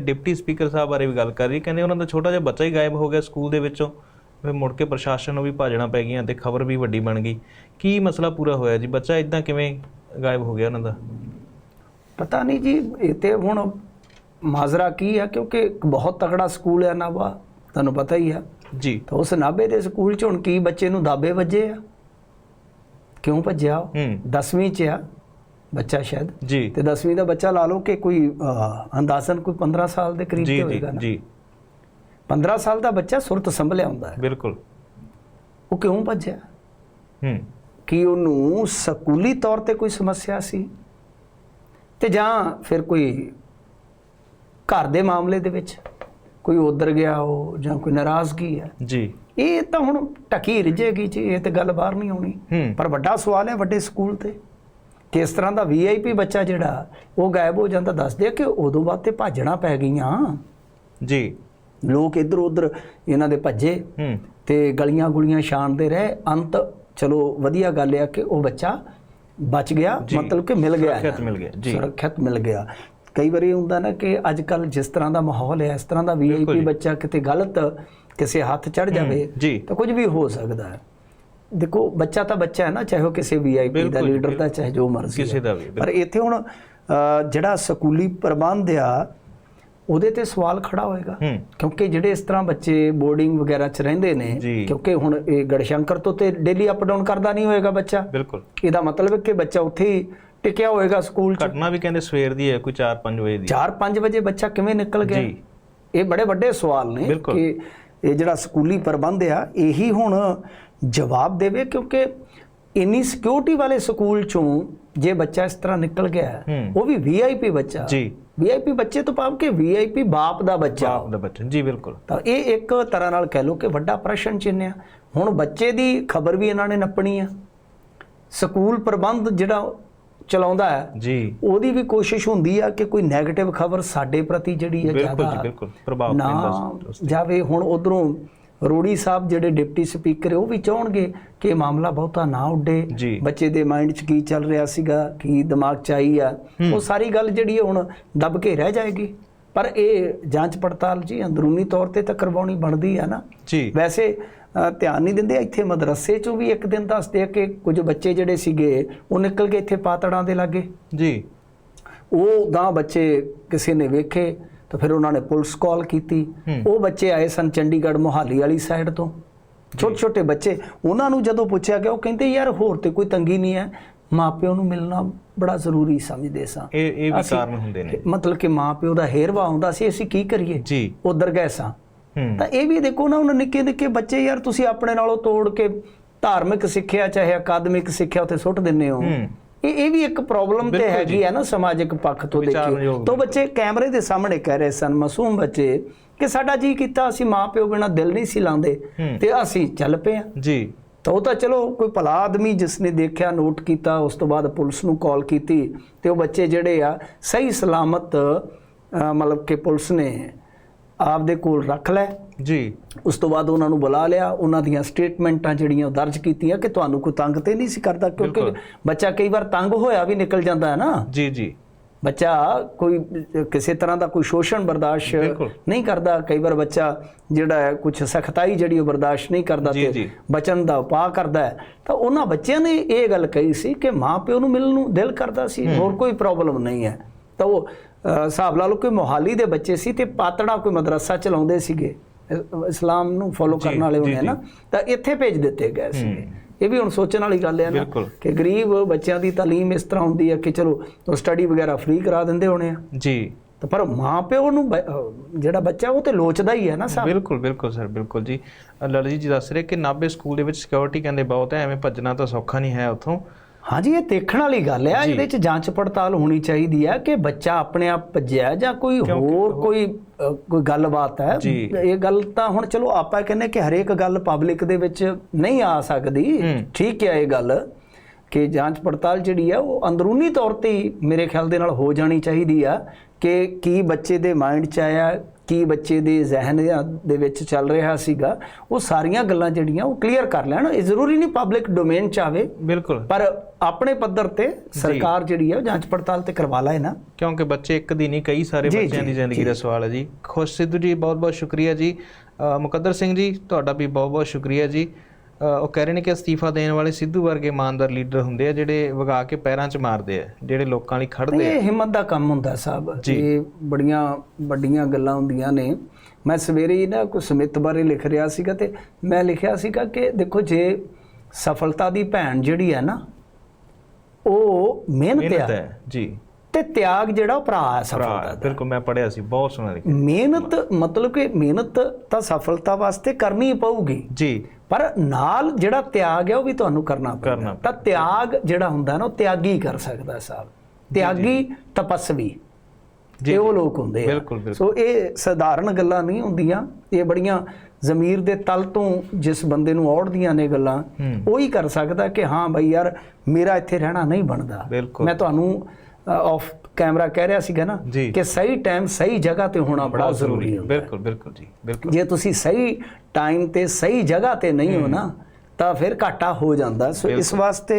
Deputy speaker ਸਾਹਿਬ ਬਾਰੇ ਵੀ ਗੱਲ ਕਰ ਰਹੀ ਕਹਿੰਦੇ ਉਹਨਾਂ ਦਾ ਛੋਟਾ ਜਿਹਾ ਬੱਚਾ ਹੀ ਗਾਇਬ ਹੋ ਗਿਆ ਸਕੂਲ ਦੇ ਵਿੱਚੋਂ। ਫਿਰ ਮੁੜ ਕੇ ਪ੍ਰਸ਼ਾਸਨ ਨੂੰ ਵੀ ਭਾਜਣਾ ਪੈ ਗਈਆਂ ਤੇ ਖਬਰ ਵੀ ਵੱਡੀ ਬਣ ਗਈ। ਕੀ ਮਸਲਾ ਪੂਰਾ ਹੋਇਆ ਜੀ? ਬੱਚਾ ਇਦਾਂ ਕਿਵੇਂ ਗਾਇਬ ਹੋ ਗਿਆ ਉਹਨਾਂ ਦਾ? ਪਤਾ ਨਹੀਂ ਜੀ ਇਹ ਤੇ ਹੁਣ ਮਾਜ਼ਰਾ ਕੀ ਹੈ ਕਿਉਂਕਿ ਇੱਕ ਬਹੁਤ ਤਕੜਾ ਸਕੂਲ ਹੈ ਨਾਭਾ ਤੁਹਾਨੂੰ ਪਤਾ ਹੀ ਆ। ਜੀ। ਤਾਂ ਉਸ ਨਾਭੇ ਦੇ ਸਕੂਲ ਚ ਹੁਣ ਕੀ ਬੱਚੇ ਨੂੰ ਦਾਬੇ ਵੱਜੇ ਆ? ਕਿਉਂ ਭੱਜਿਆ ਉਹ? ਹੂੰ। 10ਵੀਂ ਚ ਆ। ਬੱਚਾ ਸ਼ਾਇਦ। ਜੀ। ਤੇ 10ਵੀਂ ਦਾ ਬੱਚਾ ਲਾ ਲਓ ਕਿ ਕੋਈ ਅੰਦਾਜ਼ਨ ਕੋਈ 15 ਸਾਲ ਦੇ ਕਰੀਬ ਤੇ ਹੋਏਗਾ ਨਾ। ਜੀ। 15 ਸਾਲ ਦਾ ਬੱਚਾ ਸੁਰਤ ਸੰਭਲਿਆ ਹੁੰਦਾ ਹੈ। ਬਿਲਕੁਲ। ਉਹ ਕਿਉਂ ਭੱਜਿਆ? ਹੂੰ। ਕਿ ਉਹਨੂੰ ਸਕੂਲੀ ਤੌਰ ਤੇ ਕੋਈ ਸਮੱਸਿਆ ਸੀ? ਤੇ ਜਾਂ ਫਿਰ ਕੋਈ ਘਰ ਦੇ ਮਾਮਲੇ ਦੇ ਵਿੱਚ ਕੋਈ ਉਧਰ ਗਿਆ ਉਹ ਜਾਂ ਕੋਈ ਨਾਰਾਜ਼ਗੀ ਹੈ? ਜੀ। ਇਹ ਤਾਂ ਹੁਣ ਟਕੀ ਰਿਜੇਗੀ ਜੀ ਇਹ ਤੇ ਗੱਲ ਬਾਹਰ ਨਹੀਂ ਆਉਣੀ। ਪਰ ਵੱਡਾ ਸਵਾਲ ਹੈ ਵੱਡੇ ਸਕੂਲ ਤੇ। ਕਿਸ ਤਰ੍ਹਾਂ ਦਾ ਵੀਆਈਪੀ ਬੱਚਾ ਜਿਹੜਾ ਉਹ ਗਾਇਬ ਹੋ ਜਾਂਦਾ ਦੱਸਦੇ ਆ ਕਿ ਉਦੋਂ ਬਾਅਦ ਤੇ ਭਾਜਣਾ ਪੈ ਗਈਆਂ ਜੀ ਲੋਕ ਇੱਧਰ ਉੱਧਰ ਇਹਨਾਂ ਦੇ ਭੱਜੇ ਹੂੰ ਤੇ ਗਲੀਆਂ ਗੁਲੀਆਂ ਛਾਣਦੇ ਰਹੇ ਅੰਤ ਚਲੋ ਵਧੀਆ ਗੱਲ ਆ ਕਿ ਉਹ ਬੱਚਾ ਬਚ ਗਿਆ। ਮਤਲਬ ਕਿ ਮਿਲ ਗਿਆ ਸੁਰੱਖਿਅਤ ਮਿਲ ਗਿਆ, ਜੀ। ਸੁਰੱਖਿਅਤ ਮਿਲ ਗਿਆ ਕਈ ਵਾਰੀ ਹੁੰਦਾ ਨਾ ਕਿ ਅੱਜ ਕੱਲ ਜਿਸ ਤਰ੍ਹਾਂ ਦਾ ਮਾਹੌਲ ਹੈ ਇਸ ਤਰ੍ਹਾਂ ਦਾ ਵੀਆਈਪੀ। ਬੱਚਾ ਕਿਤੇ ਗਲਤ ਕਿਸੇ ਹੱਥ ਚੜ ਜਾਵੇ। ਤਾਂ ਕੁਝ ਵੀ ਹੋ ਸਕਦਾ ਹੈ ਦੇਖੋ ਬੱਚਾ ਤਾਂ ਬੱਚਾ ਹੈ ਨਾ ਚਾਹੇ ਉਹ ਕਿਸੇ ਵੀਆਈਪੀ ਦਾ ਲੀਡਰ ਦਾ ਚਾਹੇ ਜੋ ਮਰਜ਼ੀ ਕਿਸੇ। ਦਾ ਵੀ, ਪਰ ਇੱਥੇ ਹੁਣ ਜਿਹੜਾ ਸਕੂਲੀ ਪ੍ਰਬੰਧ ਆ ਉਹਦੇ ਤੇ ਸਵਾਲ ਖੜਾ ਹੋਏਗਾ। ਕਿਉਂਕਿ ਜਿਹੜੇ ਇਸ ਤਰ੍ਹਾਂ ਬੱਚੇ ਬੋਰਡਿੰਗ ਵਗੈਰਾ ਚ ਰਹਿੰਦੇ ਨੇ। ਕਿਉਂਕਿ ਹੁਣ ਇਹ ਗੜਸ਼ੰਕਰ ਤੋਂ ਤੇ ਡੇਲੀ ਅਪ ਡਾਊਨ ਕਰਦਾ ਨਹੀਂ ਹੋਏਗਾ ਬੱਚਾ। ਬਿਲਕੁਲ। ਇਹਦਾ ਮਤਲਬ ਹੈ ਕਿ ਬੱਚਾ ਉੱਥੇ ਹੀ ਟਿਕਿਆ ਹੋਏਗਾ ਸਕੂਲ ਚ। ਘਟਨਾ ਵੀ ਕਹਿੰਦੇ ਸਵੇਰ ਦੀ ਹੈ ਕੋਈ 4-5 ਵਜੇ ਦੀ। 4-5 ਵਜੇ ਬੱਚਾ ਕਿਵੇਂ ਨਿਕਲ ਗਿਆ? ਜੀ। ਇਹ ਬੜੇ ਵੱਡੇ ਸਵਾਲ ਨੇ। ਕਿ ਇਹ ਜਿਹੜਾ ਸਕੂਲੀ ਪ੍ਰਬੰਧ ਆ ਇਹੀ ਹੁਣ ਜਵਾਬ ਦੇਵੇ ਕਿਉਂਕਿ ਇੰਨੀ ਸਿਕਿਉਰਿਟੀ ਵਾਲੇ ਸਕੂਲ ਚੋਂ ਜੇ ਬੱਚਾ ਇਸ ਤਰ੍ਹਾਂ ਨਿਕਲ ਗਿਆ। ਉਹ ਵੀ ਵੀਆਈਪੀ ਬੱਚਾ। ਜੀ। ਵੀਆਈਪੀ ਬੱਚੇ ਤੋਂ ਭਾਵ ਕਿ ਵੀਆਈਪੀ ਬਾਪ ਦਾ ਬੱਚਾ। ਬਾਪ ਦਾ ਬੱਚਾ ਜੀ ਬਿਲਕੁਲ। ਤਾਂ ਇਹ ਇੱਕ ਤਰ੍ਹਾਂ ਨਾਲ ਕਹਿ ਲਓ ਕਿ ਵੱਡਾ ਪ੍ਰਸ਼ਨ ਚਿੰਨ੍ਹ ਆ। ਹੁਣ ਬੱਚੇ ਦੀ ਖਬਰ ਵੀ ਇਹਨਾਂ ਨੇ ਨੱਪਣੀ ਆ। ਸਕੂਲ ਪ੍ਰਬੰਧ ਜਿਹੜਾ ਚਲਾਉਂਦਾ ਹੈ ਜੀ। ਉਹਦੀ ਵੀ ਕੋਸ਼ਿਸ਼ ਹੁੰਦੀ ਆ ਕਿ ਕੋਈ 네ਗੇਟਿਵ ਖਬਰ ਸਾਡੇ ਪ੍ਰਤੀ ਜਿਹੜੀ ਹੈ ਬਿਲਕੁਲ ਜ਼ਿਆਦਾ ਬਿਲਕੁਲ। ਪ੍ਰਭਾਵ ਨਾ ਪੈਂਦਾ ਜਾਵੇ। ਹੁਣ ਉਧਰੋਂ ਰੋੜੀ ਸਾਹਿਬ ਜਿਹੜੇ ਡਿਪਟੀ ਸਪੀਕਰ ਉਹ ਵੀ ਚਾਹਣਗੇ ਕਿ ਮਾਮਲਾ ਬਹੁਤਾ ਨਾ ਉੱਡੇ। ਬੱਚੇ ਦੇ ਮਾਈਂਡ 'ਚ ਕੀ ਚੱਲ ਰਿਹਾ ਸੀਗਾ ਕੀ ਦਿਮਾਗ 'ਚ ਆਈ ਆ ਉਹ ਸਾਰੀ ਗੱਲ ਜਿਹੜੀ ਹੁਣ ਦਬ ਕੇ ਰਹਿ ਜਾਏਗੀ। ਪਰ ਇਹ ਜਾਂਚ ਪੜਤਾਲ ਜੀ ਅੰਦਰੂਨੀ ਤੌਰ ਤੇ ਤਾਂ ਕਰਵਾਉਣੀ ਬਣਦੀ ਆ ਨਾ। ਜੀ। ਵੈਸੇ ਧਿਆਨ ਨਹੀਂ ਦਿੰਦੇ ਇੱਥੇ ਮਦਰਸੇ 'ਚੋਂ ਵੀ ਇੱਕ ਦਿਨ ਦੱਸਦੇ ਆ ਕਿ ਕੁਝ ਬੱਚੇ ਜਿਹੜੇ ਸੀਗੇ ਉਹ ਨਿਕਲ ਗਏ ਇੱਥੇ ਪਾਤੜਾਂ ਦੇ ਲਾਗੇ। ਜੀ। ਉਹ ਗਾਂ ਬੱਚੇ ਕਿਸੇ ਨੇ ਵੇਖੇ ਤਾਂ ਫਿਰ ਉਹਨਾਂ ਨੇ ਪੁਲਿਸ ਕਾਲ ਕੀਤੀ। ਉਹ ਬੱਚੇ ਆਏ ਸਨ ਚੰਡੀਗੜ੍ਹ ਮੋਹਾਲੀ ਵਾਲੀ ਸਾਈਡ ਤੋਂ। ਛੋਟੇ ਛੋਟੇ ਬੱਚੇ। ਉਹਨਾਂ ਨੂੰ ਜਦੋਂ ਪੁੱਛਿਆ ਗਿਆ ਉਹ ਕਹਿੰਦੇ ਯਾਰ ਹੋਰ ਤੇ ਕੋਈ ਤੰਗੀ ਨਹੀਂ ਹੈ। ਮਾਪਿਓ ਨੂੰ ਮਿਲਣਾ ਬੜਾ ਜ਼ਰੂਰੀ ਸਮਝਦੇ ਸਾਂ। ਇਹ ਇਹ ਵੀ ਕਾਰਨ ਹੁੰਦੇ ਨੇ। ਮਤਲਬ ਕਿ ਮਾਪਿਓ ਦਾ ਹੇਰਵਾ ਆਉਂਦਾ ਸੀ ਅਸੀਂ ਕੀ ਕਰੀਏ? ਜੀ। ਉਧਰ ਗਏ ਸਾਂ। ਤਾਂ ਇਹ ਵੀ ਦੇਖੋ ਨਾ ਉਹਨਾਂ ਨਿੱਕੇ ਨਿੱਕੇ ਬੱਚੇ ਯਾਰ ਤੁਸੀਂ ਆਪਣੇ ਨਾਲੋਂ ਤੋੜ ਕੇ ਧਾਰਮਿਕ ਸਿੱਖਿਆ ਚਾਹੇ ਅਕਾਦਮਿਕ ਸਿੱਖਿਆ ਉੱਤੇ ਸੁੱਟ ਹੋ। ਹੂੰ। ਇਹ ਇਹ ਵੀ ਇੱਕ ਪ੍ਰੋਬਲਮ ਤੇ ਹੈਗੀ। ਹੈ ਨਾ ਸਮਾਜਿਕ ਪੱਖ ਤੋਂ ਵਿਚਾਰਨਯੋਗ ਤੋਂ ਬੱਚੇ ਕੈਮਰੇ ਦੇ ਸਾਹਮਣੇ ਕਹਿ ਰਹੇ ਸਨ ਮਾਸੂਮ ਬੱਚੇ ਕਿ ਸਾਡਾ ਜੀ ਕੀਤਾ ਅਸੀਂ ਮਾਪਿਓ ਬਿਨਾ ਦਿਲ ਨਹੀਂ ਸੀ ਲਾਉਂਦੇ। ਤੇ ਅਸੀਂ ਚੱਲ ਪਏ ਆ ਜੀ ਤਾਂ ਉਹ ਤਾਂ ਚਲੋ ਕੋਈ ਭਲਾ ਆਦਮੀ ਜਿਸ ਨੇ ਦੇਖਿਆ ਨੋਟ ਕੀਤਾ ਉਸ ਤੋਂ ਬਾਅਦ ਪੁਲਿਸ ਨੂੰ ਕਾਲ ਕੀਤੀ ਤੇ ਉਹ ਬੱਚੇ ਜਿਹੜੇ ਆ ਸਹੀ ਸਲਾਮਤ ਮਤਲਬ ਕਿ ਪੁਲਿਸ ਨੇ ਆਪਦੇ ਕੋਲ ਰੱਖ ਲੈ। ਜੀ। ਉਸ ਤੋਂ ਬਾਅਦ ਉਹਨਾਂ ਨੂੰ ਬੁਲਾ ਲਿਆ। ਉਹਨਾਂ ਦੀਆਂ ਸਟੇਟਮੈਂਟਾਂ ਜਿਹੜੀਆਂ ਉਹ ਦਰਜ ਕੀਤੀਆਂ ਕਿ ਤੁਹਾਨੂੰ ਕੋਈ ਤੰਗ ਤੇ ਨਹੀਂ ਸੀ ਕਰਦਾ ਕਿਉਂਕਿ। ਬੱਚਾ ਕਈ ਵਾਰ ਤੰਗ ਹੋਇਆ ਵੀ ਨਿਕਲ ਜਾਂਦਾ ਹੈ ਨਾ। ਜੀ ਜੀ। ਬੱਚਾ ਕੋਈ ਕਿਸੇ ਤਰ੍ਹਾਂ ਦਾ ਕੋਈ ਸ਼ੋਸ਼ਣ ਬਰਦਾਸ਼ਤ। ਨਹੀਂ ਕਰਦਾ। ਕਈ ਵਾਰ ਬੱਚਾ ਜਿਹੜਾ ਹੈ ਕੁਝ ਸਖਤਾਈ ਜਿਹੜੀ ਉਹ ਬਰਦਾਸ਼ਤ ਨਹੀਂ ਕਰਦਾ ਤੇ। ਬਚਨ ਦਾ ਉਪਾਅ ਕਰਦਾ ਹੈ। ਤਾਂ ਉਹਨਾਂ ਬੱਚਿਆਂ ਨੇ ਇਹ ਗੱਲ ਕਹੀ ਸੀ ਕਿ ਮਾਂ ਪਿਓ ਨੂੰ ਮਿਲਣ ਨੂੰ ਦਿਲ ਕਰਦਾ ਸੀ। ਹੋਰ ਕੋਈ ਪ੍ਰੋਬਲਮ ਨਹੀਂ ਹੈ। ਤਾਂ ਉਹ ਹਿਸਾਬ ਲਾ ਲਓ ਕਿ ਮੋਹਾਲੀ ਦੇ ਬੱਚੇ ਸੀ ਤੇ ਪਾਤੜਾ ਕੋਈ ਮਦਰਸਾ ਚਲਾਉਂਦੇ ਸੀਗੇ। ਇਸਲਾਮ ਨੂੰ ਫੋਲੋ ਕਰਨ ਵਾਲੇ ਹੁੰਦੇ ਨਾ। ਤਾਂ ਇੱਥੇ ਭੇਜ ਦਿੱਤੇ ਗਏ ਸੀਗੇ। ਇਹ ਵੀ ਹੁਣ ਸੋਚਣ ਵਾਲੀ ਗੱਲ ਹੈ ਨਾ। ਕਿ ਗਰੀਬ ਬੱਚਿਆਂ ਦੀ ਤਾਲੀਮ ਇਸ ਤਰ੍ਹਾਂ ਹੁੰਦੀ ਹੈ ਕਿ ਚਲੋ ਉਹ ਸਟੱਡੀ ਵਗੈਰਾ ਫ੍ਰੀ ਕਰਾ ਦਿੰਦੇ ਹੋਣੇ ਆ। ਜੀ। ਤਾਂ ਪਰ ਮਾਂ ਪਿਓ ਨੂੰ ਜਿਹੜਾ ਬੱਚਾ ਉਹ ਤੇ ਲੋਚਦਾ ਹੀ ਹੈ ਨਾ ਸਾਹਿਬ ਬਿਲਕੁਲ ਬਿਲਕੁਲ ਸਰ ਬਿਲਕੁਲ ਜੀ। ਲਲਿਤ ਜੀ ਦੱਸ ਰਹੇ ਕਿ ਨਾਭੇ ਸਕੂਲ ਦੇ ਵਿੱਚ ਸਿਕਿਉਰਿਟੀ ਕਹਿੰਦੇ ਬਹੁਤ ਹੈ ਐਵੇਂ ਭੱਜਣਾ ਤਾਂ ਸੌਖਾ ਨਹੀਂ ਹੈ ਉੱਥੋਂ। ਹਾਂਜੀ ਇਹ ਦੇਖਣ ਵਾਲੀ ਗੱਲ ਜੀ। ਇਹਦੇ ਚ ਜਾਂਚ ਪੜਤਾਲ ਹੋਣੀ ਚਾਹੀਦੀ ਹੈ ਕਿ ਬੱਚਾ ਆਪਣੇ ਆਪ ਭੱਜਿਆ ਜਾਂ ਕੋਈ ਹੋਰ ਕੋਈ ਕੋਈ ਗੱਲਬਾਤ ਹੈ। ਇਹ ਗੱਲ ਤਾਂ ਹੁਣ ਚਲੋ ਆਪਾਂ ਕਹਿੰਦੇ ਕਿ ਹਰੇਕ ਗੱਲ ਪਬਲਿਕ ਦੇ ਵਿੱਚ ਨਹੀਂ ਆ ਸਕਦੀ। ਠੀਕ ਹੈ ਇਹ ਗੱਲ ਕਿ ਜਾਂਚ ਪੜਤਾਲ ਜਿਹੜੀ ਹੈ ਉਹ ਅੰਦਰੂਨੀ ਤੌਰ ਤੇ ਮੇਰੇ ਖਿਆਲ ਦੇ ਨਾਲ ਹੋ ਜਾਣੀ ਚਾਹੀਦੀ ਆ ਕਿ ਕੀ ਬੱਚੇ ਦੇ ਮਾਈਂਡ 'ਚ ਆਇਆ ਕੀ ਬੱਚੇ ਦੇ ਜ਼ਿਹਨ ਦੇ ਵਿੱਚ ਚੱਲ ਰਿਹਾ ਸੀਗਾ ਉਹ ਸਾਰੀਆਂ ਗੱਲਾਂ ਜਿਹੜੀਆਂ ਉਹ ਕਲੀਅਰ ਕਰ ਲੈਣ। ਇਹ ਜ਼ਰੂਰੀ ਨਹੀਂ ਪਬਲਿਕ ਡੋਮੇਨ ਚ ਆਵੇ। ਬਿਲਕੁਲ। ਪਰ ਆਪਣੇ ਪੱਧਰ ਤੇ ਸਰਕਾਰ ਜਿਹੜੀ ਹੈ ਉਹ ਜਾਂਚ ਪੜਤਾਲ ਤੇ ਕਰਵਾ ਲੇ ਨਾ ਕਿਉਂਕਿ ਬੱਚੇ ਇੱਕ ਦੀ ਨਹੀਂ ਕਈ ਸਾਰੇ ਬੱਚਿਆਂ ਦੀ ਜ਼ਿੰਦਗੀ ਦਾ ਸਵਾਲ ਹੈ ਜੀ। ਖੁਸ਼ ਸਿੱਧੂ ਜੀ ਬਹੁਤ ਬਹੁਤ ਸ਼ੁਕਰੀਆ ਜੀ। ਮੁਕੱਦਰ ਸਿੰਘ ਜੀ ਤੁਹਾਡਾ ਵੀ ਬਹੁਤ ਬਹੁਤ ਸ਼ੁਕਰੀਆ ਜੀ। ਉਹ ਕਹਿ ਰਹੇ ਨੇ ਕਿ ਅਸਤੀਫਾ ਦੇਣ ਵਾਲੇ ਸਿੱਧੂ ਵਰਗੇ ਇਮਾਨਦਾਰ ਲੀਡਰ ਹੁੰਦੇ ਆ ਜਿਹੜੇ ਵਗਾ ਕੇ ਪੈਰਾਂ 'ਚ ਮਾਰਦੇ ਆ ਜਿਹੜੇ ਲੋਕਾਂ ਲਈ ਖੜਦੇ ਆ। ਇਹ ਹਿੰਮਤ ਦਾ ਕੰਮ ਹੁੰਦਾ ਸਾਹਿਬ। ਇਹ ਬੜੀਆਂ ਵੱਡੀਆਂ ਗੱਲਾਂ ਹੁੰਦੀਆਂ ਨੇ। ਮੈਂ ਸਵੇਰੇ ਹੀ ਨਾ ਕੁਝ ਸਮਿਤ ਬਾਰੇ ਲਿਖ ਰਿਹਾ ਸੀਗਾ ਤੇ ਮੈਂ ਲਿਖਿਆ ਸੀਗਾ ਕਿ ਦੇਖੋ ਜੇ ਸਫਲਤਾ ਦੀ ਭੈਣ ਜਿਹੜੀ ਹੈ ਨਾ ਉਹ ਮਿਹਨਤ ਹੈ ਜੀ। ਤੇ ਤਿਆਗ ਜਿਹੜਾ ਉਹ ਭਰਾ ਹੈ ਸਫਲਤਾ ਭਰਾ ਬਿਲਕੁਲ ਮੈਂ ਪੜਿਆ ਸੀ ਬਹੁਤ ਸੋਹਣਾ ਲਿਖਿਆ। ਮਿਹਨਤ ਮਤਲਬ ਕਿ ਮਿਹਨਤ ਤਾਂ ਸਫਲਤਾ ਵਾਸਤੇ ਕਰਨੀ ਪਊਗੀ। ਜੀ। ਪਰ ਨਾਲ ਜਿਹੜਾ ਤਿਆਗ ਹੈ ਉਹ ਵੀ ਤੁਹਾਨੂੰ ਕਰਨਾ ਪਊਗਾ ਤਾਂ ਤਿਆਗ ਜਿਹੜਾ ਹੁੰਦਾ ਨਾ ਉਹ ਤਿਆਗੀ ਕਰ ਸਕਦਾ ਸਾਹਿਬ ਤਿਆਗੀ ਤਪਸਵੀ। ਜੀ, ਉਹ ਲੋਕ ਹੁੰਦੇ ਆ। ਸੋ ਇਹ ਸਧਾਰਨ ਗੱਲਾਂ ਨਹੀਂ ਹੁੰਦੀਆਂ। ਇਹ ਬੜੀਆਂ ਜ਼ਮੀਰ ਦੇ ਤਲ ਤੋਂ ਜਿਸ ਬੰਦੇ ਨੂੰ ਔੜਦੀਆਂ ਨੇ ਗੱਲਾਂ। ਉਹ ਕਰ ਸਕਦਾ ਕਿ ਹਾਂ ਬਈ ਯਾਰ ਮੇਰਾ ਇੱਥੇ ਰਹਿਣਾ ਨਹੀਂ ਬਣਦਾ। ਮੈਂ ਤੁਹਾਨੂੰ ਆਫ ਕੈਮਰਾ ਕਹਿ ਰਿਹਾ ਸੀਗਾ ਨਾ। ਕਿ ਸਹੀ ਟਾਈਮ ਸਹੀ ਜਗ੍ਹਾ ਤੇ ਹੋਣਾ ਬੜਾ ਜ਼ਰੂਰੀ ਹੁੰਦਾ ਬਿਲਕੁਲ ਬਿਲਕੁਲ ਜੀ ਬਿਲਕੁਲ। ਜੇ ਤੁਸੀਂ ਸਹੀ ਟਾਈਮ ਤੇ ਸਹੀ ਜਗ੍ਹਾ ਤੇ ਨਹੀਂ ਹੋ ਨਾ ਤਾਂ ਫਿਰ ਘਾਟਾ ਹੋ ਜਾਂਦਾ ਸੋ ਇਸ ਵਾਸਤੇ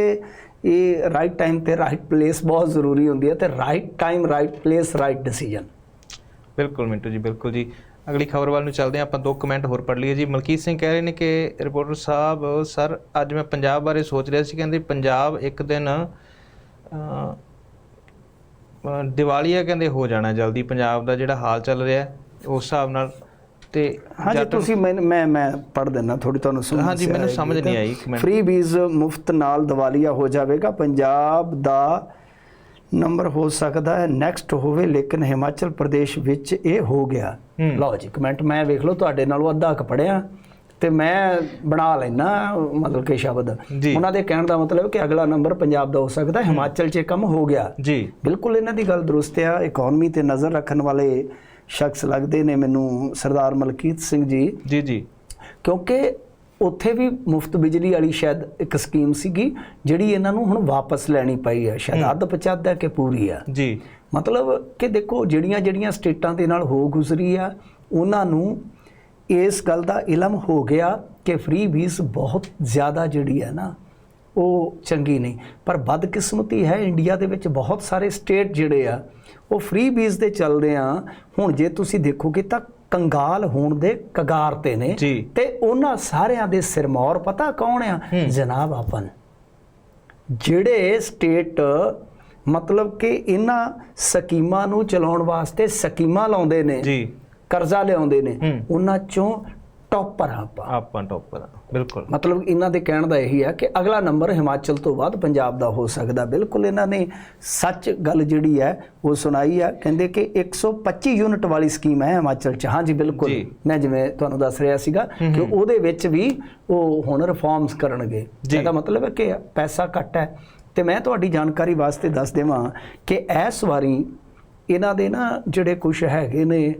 ਇਹ ਰਾਈਟ ਟਾਈਮ ਤੇ ਰਾਈਟ ਪਲੇਸ ਬਹੁਤ ਜ਼ਰੂਰੀ ਹੁੰਦੀ ਹੈ ਤੇ right time right place right decision ਬਿਲਕੁਲ ਮਿੰਟੂ ਜੀ ਬਿਲਕੁਲ ਜੀ। ਅਗਲੀ ਖਬਰ ਵੱਲ ਨੂੰ ਚੱਲਦੇ ਹਾਂ ਆਪਾਂ ਦੋ ਕਮੈਂਟ ਹੋਰ ਪੜ੍ਹ ਲਈਏ ਜੀ। ਮਲਕੀਤ ਸਿੰਘ ਕਹਿ ਰਹੇ ਨੇ ਕਿ ਰਿਪੋਰਟਰ ਸਾਹਿਬ ਸਰ ਅੱਜ ਮੈਂ ਪੰਜਾਬ ਬਾਰੇ ਸੋਚ ਰਿਹਾ ਸੀ। ਕਹਿੰਦੇ ਪੰਜਾਬ ਇੱਕ ਦਿਨ ਅਹ, ਦੀਵਾਲੀਆ ਕਹਿੰਦੇ ਹੋ ਜਾਣਾ ਜਲਦੀ ਪੰਜਾਬ ਦਾ ਜਿਹੜਾ ਹਾਲ ਚੱਲ ਰਿਹਾ ਉਸ ਹਿਸਾਬ ਨਾਲ ਤੇ ਹਾਂਜੀ ਤੁਸੀਂ ਮੈਂ ਮੈਂ ਪੜ੍ਹ ਦਿੰਦਾ ਥੋੜੀ ਤੁਹਾਨੂੰ ਸਮਝ ਹਾਂਜੀ, ਮੈਨੂੰ ਸਮਝ ਨਹੀਂ ਆਈ। ਫ੍ਰੀ ਵੀਜ਼ ਮੁਫਤ ਨਾਲ ਦੀਵਾਲੀਆ ਹੋ ਜਾਵੇਗਾ ਪੰਜਾਬ ਦਾ ਨੰਬਰ ਹੋ ਸਕਦਾ ਹੈ ਨੈਕਸਟ ਹੋਵੇ ਲੇਕਿਨ ਹਿਮਾਚਲ ਪ੍ਰਦੇਸ਼ ਵਿੱਚ ਇਹ ਹੋ ਗਿਆ। ਲਓ ਜੀ ਕਮੈਂਟ ਮੈਂ ਵੇਖ ਲਓ ਤੁਹਾਡੇ ਨਾਲੋਂ ਅੱਧਾ ਕ ਪੜਿਆ ਤੇ ਮੈਂ ਬਣਾ ਲੈਣਾ ਮਤਲਬ ਕਿ ਸ਼ਬਦ। ਉਹਨਾਂ ਦੇ ਕਹਿਣ ਦਾ ਮਤਲਬ ਕਿ ਅਗਲਾ ਨੰਬਰ ਪੰਜਾਬ ਦਾ ਹੋ ਸਕਦਾ ਹਿਮਾਚਲ 'ਚ ਕੰਮ ਹੋ ਗਿਆ। ਜੀ। ਬਿਲਕੁਲ ਇਹਨਾਂ ਦੀ ਗੱਲ ਦਰੁਸਤ ਆ ਇਕਨੋਮੀ ਤੇ ਨਜ਼ਰ ਰੱਖਣ ਵਾਲੇ ਸ਼ਖਸ ਲੱਗਦੇ ਨੇ ਮੈਨੂੰ ਸਰਦਾਰ ਮਲਕੀਤ ਸਿੰਘ ਜੀ। ਜੀ ਜੀ। ਕਿਉਂਕਿ ਉੱਥੇ ਵੀ ਮੁਫਤ ਬਿਜਲੀ ਵਾਲੀ ਸ਼ਾਇਦ ਇੱਕ ਸਕੀਮ ਸੀਗੀ ਜਿਹੜੀ ਇਹਨਾਂ ਨੂੰ ਹੁਣ ਵਾਪਸ ਲੈਣੀ ਪਈ ਹੈ ਸ਼ਾਇਦ ਅੱਧ ਪਚੱਧ ਹੈ ਕਿ ਪੂਰੀ ਆ। ਜੀ। ਮਤਲਬ ਕਿ ਦੇਖੋ ਜਿਹੜੀਆਂ ਜਿਹੜੀਆਂ ਸਟੇਟਾਂ ਦੇ ਨਾਲ ਹੋ ਗੁਜ਼ਰੀ ਆ ਉਹਨਾਂ ਨੂੰ ਇਸ ਗੱਲ ਦਾ ਇਲਮ ਹੋ ਗਿਆ ਕਿ ਫ੍ਰੀ ਵੀਜ਼ ਬਹੁਤ ਜ਼ਿਆਦਾ ਜਿਹੜੀ ਹੈ ਨਾ ਉਹ ਚੰਗੀ ਨਹੀਂ। ਪਰ ਬਦਕਿਸਮਤੀ ਹੈ ਇੰਡੀਆ ਦੇ ਵਿੱਚ ਬਹੁਤ ਸਾਰੇ ਸਟੇਟ ਜਿਹੜੇ ਆ ਉਹ ਫ੍ਰੀ ਵੀਜ਼ ਦੇ ਚੱਲਦੇ ਆ। ਹੁਣ ਜੇ ਤੁਸੀਂ ਦੇਖੋਗੇ ਤਾਂ ਕੰਗਾਲ ਹੋਣ ਦੇ ਕਗਾਰ ਤੇ ਨੇ। ਤੇ ਉਹਨਾਂ ਸਾਰਿਆਂ ਦੇ ਸਿਰਮੌਰ ਪਤਾ ਕੌਣ ਆ? ਜਨਾਬ ਆਪਨ। ਜਿਹੜੇ ਸਟੇਟ ਮਤਲਬ ਕਿ ਇਹਨਾਂ ਸਕੀਮਾਂ ਨੂੰ ਚਲਾਉਣ ਵਾਸਤੇ ਸਕੀਮਾਂ ਲਾਉਂਦੇ ਨੇ ਜੀ। ਕਰਜ਼ਾ ਲਿਆਉਂਦੇ ਨੇ। ਉਹਨਾਂ ਚੋਂ ਟੌਪਰ ਆਪਾਂ। ਆਪਾਂ ਟੌਪਰ ਬਿਲਕੁਲ। ਮਤਲਬ ਇਹਨਾਂ ਦੇ ਕਹਿਣ ਦਾ ਇਹੀ ਹੈ ਕਿ ਅਗਲਾ ਨੰਬਰ ਹਿਮਾਚਲ ਤੋਂ ਬਾਅਦ ਪੰਜਾਬ ਦਾ ਹੋ ਸਕਦਾ। ਬਿਲਕੁਲ ਇਹਨਾਂ ਨੇ ਸੱਚ ਗੱਲ ਜਿਹੜੀ ਹੈ ਉਹ ਸੁਣਾਈ ਹੈ ਕਹਿੰਦੇ ਕਿ 125 ਯੂਨਿਟ ਵਾਲੀ ਸਕੀਮ ਹੈ ਹਿਮਾਚਲ ਚ। ਹਾਂਜੀ ਬਿਲਕੁਲ। ਮੈਂ ਜਿਵੇਂ ਤੁਹਾਨੂੰ ਦੱਸ ਰਿਹਾ ਸੀਗਾ ਕਿ ਉਹਦੇ ਵਿੱਚ ਵੀ ਉਹ ਹੁਣ ਰਿਫਾਰਮਸ ਕਰਨਗੇ। ਇਹਦਾ ਮਤਲਬ ਹੈ ਕਿ ਪੈਸਾ ਘੱਟ ਹੈ। ਤੇ ਮੈਂ ਤੁਹਾਡੀ ਜਾਣਕਾਰੀ ਵਾਸਤੇ ਦੱਸ ਦੇਵਾਂ ਕਿ ਇਸ ਵਾਰੀ ਇਹਨਾਂ ਦੇ ਨਾ ਜਿਹੜੇ ਕੁਝ ਹੈਗੇ ਨੇ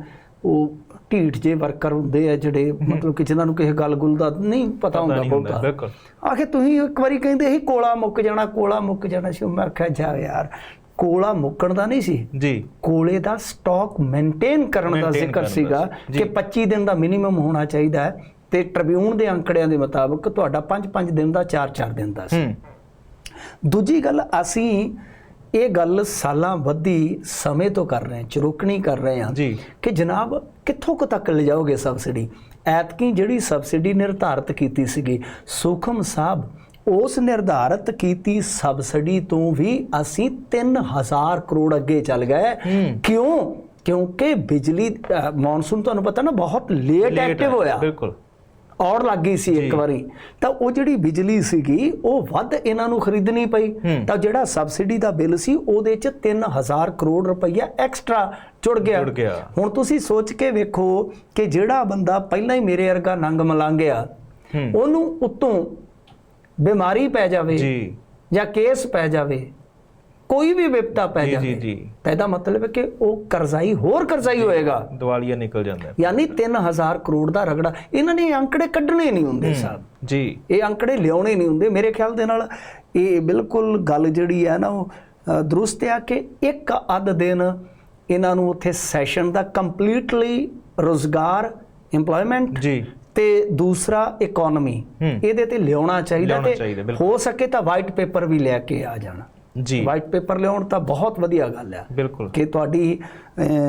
ਉਹ ਢੀਠ ਜੇ ਵਰਕਰ ਹੁੰਦੇ ਆ ਜਿਹੜੇ ਮਤਲਬ ਕਿ ਜਿਨ੍ਹਾਂ ਨੂੰ ਕਿਸੇ ਗੱਲ ਗੁੱਲ ਦਾ ਨਹੀਂ ਪਤਾ ਹੁੰਦਾ ਬਹੁਤਾ। ਬਿਲਕੁਲ। ਆਖੇ ਤੁਸੀਂ ਇੱਕ ਵਾਰੀ ਕਹਿੰਦੇ ਸੀ ਕੋਲਾ ਮੁੱਕ ਜਾਣਾ ਕੋਲਾ ਮੁੱਕ ਜਾਣਾ ਸੀ ਮੈਂ ਆਖਿਆ ਜਾ ਯਾਰ ਕੋਲਾ ਮੁੱਕਣ ਦਾ ਨਹੀਂ ਸੀ। ਜੀ। ਕੋਲੇ ਦਾ ਸਟਾਕ ਮੇਨਟੇਨ ਕਰਨ ਦਾ ਜ਼ਿਕਰ ਸੀਗਾ ਕਿ 25 ਦਿਨ ਦਾ ਮਿਨੀਮਮ ਹੋਣਾ ਚਾਹੀਦਾ ਹੈ ਤੇ ਟ੍ਰਿਬਿਊਨ ਦੇ ਅੰਕੜਿਆਂ ਦੇ ਮੁਤਾਬਕ ਤੁਹਾਡਾ 5-5 ਦਿਨ ਦਾ 4-4 ਦਿਨ ਦਾ ਸੀ। ਦੂਜੀ ਗੱਲ ਅਸੀਂ ਇਹ ਗੱਲ ਸਾਲਾਂ ਵੱਧੀ ਸਮੇਂ ਤੋਂ ਕਰ ਰਹੇ ਹਾਂ ਚਰੁਕਣੀ ਕਰ ਰਹੇ ਹਾਂ। ਕਿ ਜਨਾਬ ਕਿੱਥੋਂ ਕੁ ਤੱਕ ਲੈ ਜਾਓਗੇ ਸਬਸਿਡੀ? ਐਤਕੀ ਜਿਹੜੀ ਸਬਸਿਡੀ ਨਿਰਧਾਰਤ ਕੀਤੀ ਸੀਗੀ ਸੁਖਮ ਸਾਹਿਬ ਉਸ ਨਿਰਧਾਰਤ ਕੀਤੀ ਸਬਸਿਡੀ ਤੋਂ ਵੀ ਅਸੀਂ 3000 ਕਰੋੜ ਅੱਗੇ ਚੱਲ ਗਏ। ਕਿਉਂ? ਕਿਉਂਕਿ ਬਿਜਲੀ ਮੌਨਸੂਨ ਤੁਹਾਨੂੰ ਪਤਾ ਨਾ ਬਹੁਤ ਲੇਟ ਐਕਟਿਵ ਹੋਇਆ। ਬਿਲਕੁਲ। ਔਰ ਲੱਗ ਗਈ ਸੀ ਇੱਕ। ਵਾਰੀ ਤਾਂ ਉਹ ਜਿਹੜੀ ਬਿਜਲੀ ਸੀਗੀ ਉਹ ਵੱਧ ਇਹਨਾਂ ਨੂੰ ਖਰੀਦਣੀ ਪਈ। ਤਾਂ ਜਿਹੜਾ ਸਬਸਿਡੀ ਦਾ ਬਿੱਲ ਸੀ ਉਹਦੇ ਚ 3000 ਕਰੋੜ ਰੁਪਈਆ ਐਕਸਟਰਾ ਜੁੜ ਗਿਆ। ਹੁਣ ਤੁਸੀਂ ਸੋਚ ਕੇ ਵੇਖੋ ਕਿ ਜਿਹੜਾ ਬੰਦਾ ਪਹਿਲਾਂ ਹੀ ਮੇਰੇ ਵਰਗਾ ਨੰਗ ਮਲੰਗਿਆ ਉਹਨੂੰ ਉੱਤੋਂ ਬਿਮਾਰੀ ਪੈ ਜਾਵੇ ਜੀ ਜਾਂ ਕੇਸ ਪੈ ਜਾਵੇ ਕੋਈ ਵੀ ਵਿਪਤਾ ਪੈ ਜੀ, ਜੀ, ਜਾਵੇ ਜੀ। ਤਾਂ ਇਹਦਾ ਮਤਲਬ ਹੈ ਕਿ ਉਹ ਕਰਜ਼ਾਈ ਹੋਰ ਕਰਜ਼ਾਈ ਹੋਏਗਾ ਦੀਵਾਲੀਆ ਨਿਕਲ ਜਾਂਦਾ। ਯਾਨੀ 3000 ਕਰੋੜ ਦਾ ਰਗੜਾ ਇਹਨਾਂ ਨੇ ਅੰਕੜੇ ਕੱਢਣੇ ਨਹੀਂ ਹੁੰਦੇ ਸਾਹਿਬ ਜੀ ਇਹ ਅੰਕੜੇ ਲਿਆਉਣੇ ਨਹੀਂ ਹੁੰਦੇ ਮੇਰੇ ਖਿਆਲ ਦੇ ਨਾਲ ਇਹ ਬਿਲਕੁਲ ਗੱਲ ਜਿਹੜੀ ਹੈ ਨਾ ਉਹ ਦਰੁਸਤ ਆ ਕਿ ਇੱਕ ਅੱਧ ਦਿਨ ਇਹਨਾਂ ਨੂੰ ਉੱਥੇ ਸੈਸ਼ਨ ਦਾ ਕੰਪਲੀਟਲੀ ਰੋਜ਼ਗਾਰ EMPLOYMENT ਜੀ ਤੇ ਦੂਸਰਾ ਇਕਨੋਮੀ। ਇਹਦੇ ਤੇ ਲਿਆਉਣਾ ਚਾਹੀਦਾ ਬਿਲਕੁਲ। ਹੋ ਸਕੇ ਤਾਂ ਵਾਈਟ ਪੇਪਰ ਵੀ ਲੈ ਕੇ ਆ ਜਾਣਾ ਜੀ। ਵਾਈਟ ਪੇਪਰ ਲਿਆਉਣ ਤਾਂ ਬਹੁਤ ਵਧੀਆ ਗੱਲ ਆ ਬਿਲਕੁਲ। ਕਿ ਤੁਹਾਡੀ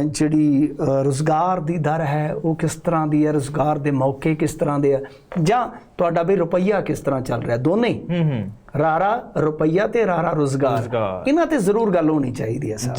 ਜਿਹੜੀ ਰੁਜ਼ਗਾਰ ਦੀ ਦਰ ਹੈ ਉਹ ਕਿਸ ਤਰ੍ਹਾਂ ਦੀ ਹੈ ਰੁਜ਼ਗਾਰ ਦੇ ਮੌਕੇ ਕਿਸ ਤਰ੍ਹਾਂ ਦੇ ਆ ਜਾਂ ਤੁਹਾਡਾ ਵੀ ਰੁਪਈਆ ਕਿਸ ਤਰ੍ਹਾਂ ਚੱਲ ਰਿਹਾ ਦੋਨੇ। ਹੀ ਹੂੰ। ਹੂੰ ਰਾਰਾ ਰੁਪਈਆ ਤੇ ਰਾਰਾ ਰੁਜ਼ਗਾਰ। ਰੁਜ਼ਗਾਰ। ਇਹਨਾਂ ਤੇ ਜ਼ਰੂਰ ਗੱਲ ਹੋਣੀ ਚਾਹੀਦੀ ਹੈ ਸਾਹਿਬ